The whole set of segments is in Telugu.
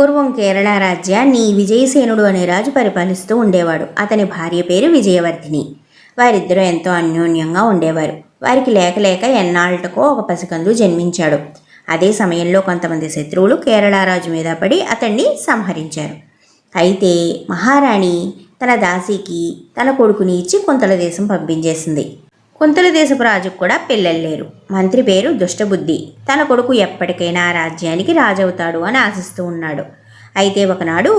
పూర్వం కేరళ రాజ్యాన్ని విజయసేనుడు అనే రాజు పరిపాలిస్తూ ఉండేవాడు. అతని భార్య పేరు విజయవర్ధిని. వారిద్దరూ ఎంతో అన్యోన్యంగా ఉండేవారు. వారికి లేక లేక ఎన్నాళ్ళకో ఒక పసికందు జన్మించాడు. అదే సమయంలో కొంతమంది శత్రువులు కేరళ రాజు మీద పడి అతన్ని సంహరించారు. అయితే మహారాణి తన దాసికి తన కొడుకుని ఇచ్చి కుంతల దేశం పంపించేసింది. కుంతల దేశపు రాజుకు కూడా పిల్లలు లేరు. మంత్రి పేరు దుష్టబుద్ధి. తన కొడుకు ఎప్పటికైనా రాజ్యానికి రాజవుతాడు అని ఆశిస్తూ ఉన్నాడు. అయితే ఒకనాడు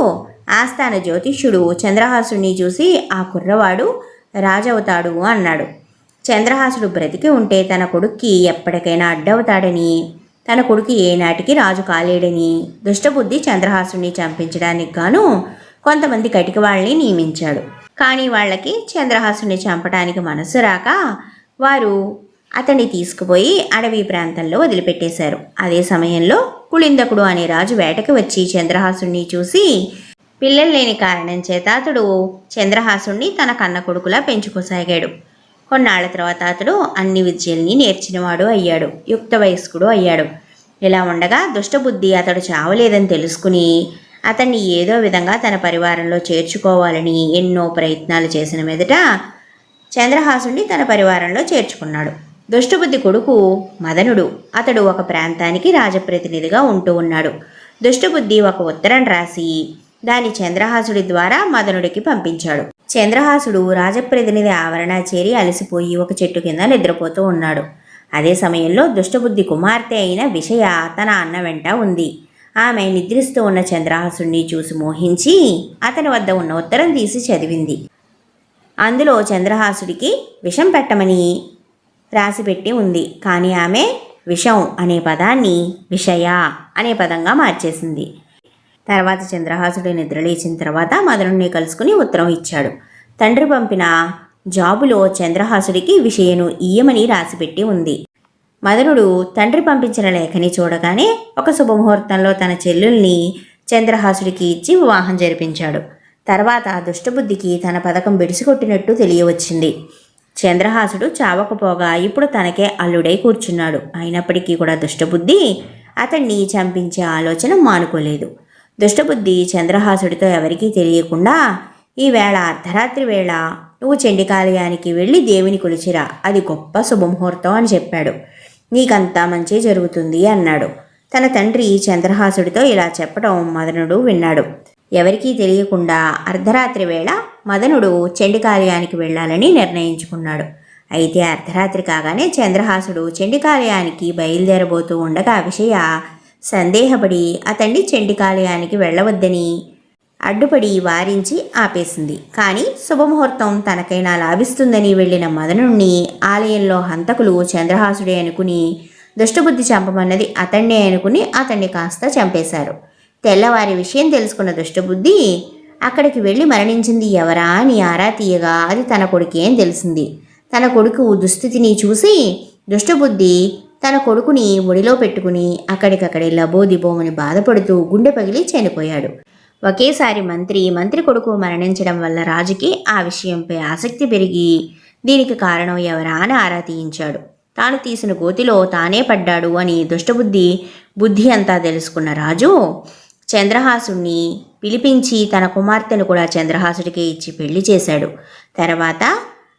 ఆస్థాన జ్యోతిష్యుడు చంద్రహాసుని చూసి ఆ కుర్రవాడు రాజవుతాడు అన్నాడు. చంద్రహాసుడు బ్రతికి ఉంటే తన కొడుక్కి ఎప్పటికైనా అడ్డవుతాడని తన కొడుకు ఏనాటికి రాజు కాలేడని దుష్టబుద్ధి చంద్రహాసుని చంపించడానికి గాను కొంతమంది కటిక వాళ్ళని నియమించాడు. కానీ వాళ్ళకి చంద్రహాసుని చంపడానికి మనసు రాక వారు అతన్ని తీసుకుపోయి అడవి ప్రాంతంలో వదిలిపెట్టేశారు. అదే సమయంలో కుళిందకుడు అనే రాజు వేటకి వచ్చి చంద్రహాసుణ్ణి చూసి పిల్లలు లేని కారణం చేత అతడు చంద్రహాసుణ్ణి తన కన్న కొడుకులా పెంచుకోసాగాడు. కొన్నాళ్ళ తర్వాత అతడు అన్ని విద్యల్ని నేర్చినవాడు అయ్యాడు యుక్త వయస్కుడు అయ్యాడు. ఇలా ఉండగా దుష్టబుద్ధి అతడు చావలేదని తెలుసుకుని అతన్ని ఏదో విధంగా తన పరివారంలో చేర్చుకోవాలని ఎన్నో ప్రయత్నాలు చేసిన మీదట చంద్రహాసుడిని తన పరివారంలో చేర్చుకున్నాడు. దుష్టబుద్ధి కొడుకు మదనుడు. అతడు ఒక ప్రాంతానికి రాజప్రతినిధిగా ఉంటూ ఉన్నాడు. దుష్టబుద్ధి ఒక ఉత్తరం రాసి దాని చంద్రహాసుడి ద్వారా మదనుడికి పంపించాడు. చంద్రహాసుడు రాజప్రతినిధి ఆవరణ చేరి అలసిపోయి ఒక చెట్టు కింద నిద్రపోతూ ఉన్నాడు. అదే సమయంలో దుష్టబుద్ధి కుమార్తె అయిన విషయ తన అన్న వెంట ఉంది. ఆమె నిద్రిస్తూ ఉన్న చంద్రహాసుడిని చూసి మోహించి అతని వద్ద ఉన్న ఉత్తరం తీసి చదివింది. అందులో చంద్రహాసుడికి విషం పెట్టమని రాసిపెట్టి ఉంది. కానీ ఆమె విషం అనే పదాన్ని విషయ అనే పదంగా మార్చేసింది. తర్వాత చంద్రహాసుడు నిద్రలేచిన తర్వాత మదనుణ్ణి కలుసుకుని ఉత్తరం ఇచ్చాడు. తండ్రి పంపిన జాబులో చంద్రహాసుడికి విషయను ఇయ్యమని రాసిపెట్టి ఉంది. మదనుడు తండ్రి పంపించిన లేఖని చూడగానే ఒక శుభముహూర్తంలో తన చెల్లుల్ని చంద్రహాసుడికి ఇచ్చి వివాహం జరిపించాడు. తర్వాత దుష్టబుద్ధికి తన పథకం బిడిసికొట్టినట్టు తెలియవచ్చింది. చంద్రహాసుడు చావకపోగా ఇప్పుడు తనకే అల్లుడై కూర్చున్నాడు. అయినప్పటికీ కూడా దుష్టబుద్ధి అతన్ని చంపించే ఆలోచన మానుకోలేదు. దుష్టబుద్ధి చంద్రహాసుడితో ఎవరికీ తెలియకుండా ఈవేళ అర్ధరాత్రి వేళ నువ్వు చండికాలయానికి వెళ్ళి దేవుని కొలిచిరా. అది గొప్ప శుభముహూర్తం అని చెప్పాడు. నీకంతా మంచి జరుగుతుంది అన్నాడు. తన తండ్రి చంద్రహాసుడితో ఇలా చెప్పడం మదనుడు విన్నాడు. ఎవరికీ తెలియకుండా అర్ధరాత్రి వేళ మదనుడు చండికాలయానికి వెళ్ళాలని నిర్ణయించుకున్నాడు. అయితే అర్ధరాత్రి కాగానే చంద్రహాసుడు చండికాలయానికి బయలుదేరబోతూ ఉండగా విషయ సందేహపడి అతన్ని చండికాలయానికి వెళ్ళవద్దని అడ్డుపడి వారించి ఆపేసింది. కానీ శుభముహూర్తం తనకైనా లాభిస్తుందని వెళ్ళిన మదనుణ్ణి ఆలయంలో హంతకులు చంద్రహాసుడే అనుకుని దుష్టబుద్ధి చంపమన్నది అతన్నే అనుకుని అతన్ని కాస్త చంపేశారు. తెల్లవారి విషయం తెలుసుకున్న దుష్టబుద్ధి అక్కడికి వెళ్ళి మరణించింది ఎవరా అని ఆరా తీయగా అది తన కొడుకే అని తెలిసింది. తన కొడుకు దుస్థితిని చూసి దుష్టబుద్ధి తన కొడుకుని ఒడిలో పెట్టుకుని అక్కడికక్కడే లబోదిబోమని బాధపడుతూ గుండె పగిలి చనిపోయాడు. ఒకేసారి మంత్రి మంత్రి కొడుకు మరణించడం వల్ల రాజుకి ఆ విషయంపై ఆసక్తి పెరిగి దీనికి కారణం ఎవరా అని ఆరా తీయించాడు. తాను తీసిన గోతిలో తానే పడ్డాడు అని దుష్టబుద్ధి బుద్ధి అంతా తెలుసుకున్న రాజు చంద్రహాసుణ్ణి పిలిపించి తన కుమార్తెను కూడా చంద్రహాసుడికి ఇచ్చి పెళ్ళి చేశాడు. తర్వాత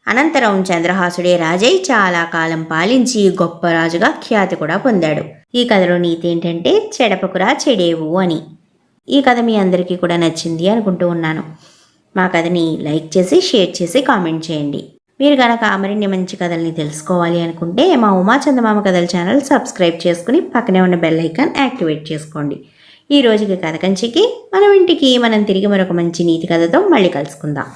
అనంతరం చంద్రహాసుడే రాజై చాలా కాలం పాలించి గొప్ప రాజుగా ఖ్యాతి కూడా పొందాడు. ఈ కథలో నీతి ఏంటంటే చెడపకురా చెడేవు అని. ఈ కథ మీ అందరికీ కూడా నచ్చింది అనుకుంటూ ఉన్నాను. మా కథని లైక్ చేసి షేర్ చేసి కామెంట్ చేయండి. మీరు కనుక మరిన్ని మంచి కథల్ని తెలుసుకోవాలి అనుకుంటే మా ఉమా చందమామ కథల ఛానల్ సబ్స్క్రైబ్ చేసుకుని పక్కనే ఉన్న బెల్ ఐకాన్ యాక్టివేట్ చేసుకోండి. ఈ రోజుకి కథ కంచికి మనం ఇంటికి మనం తిరిగి మరొక మంచి నీతి కథతో మళ్ళీ కలుసుకుందాం.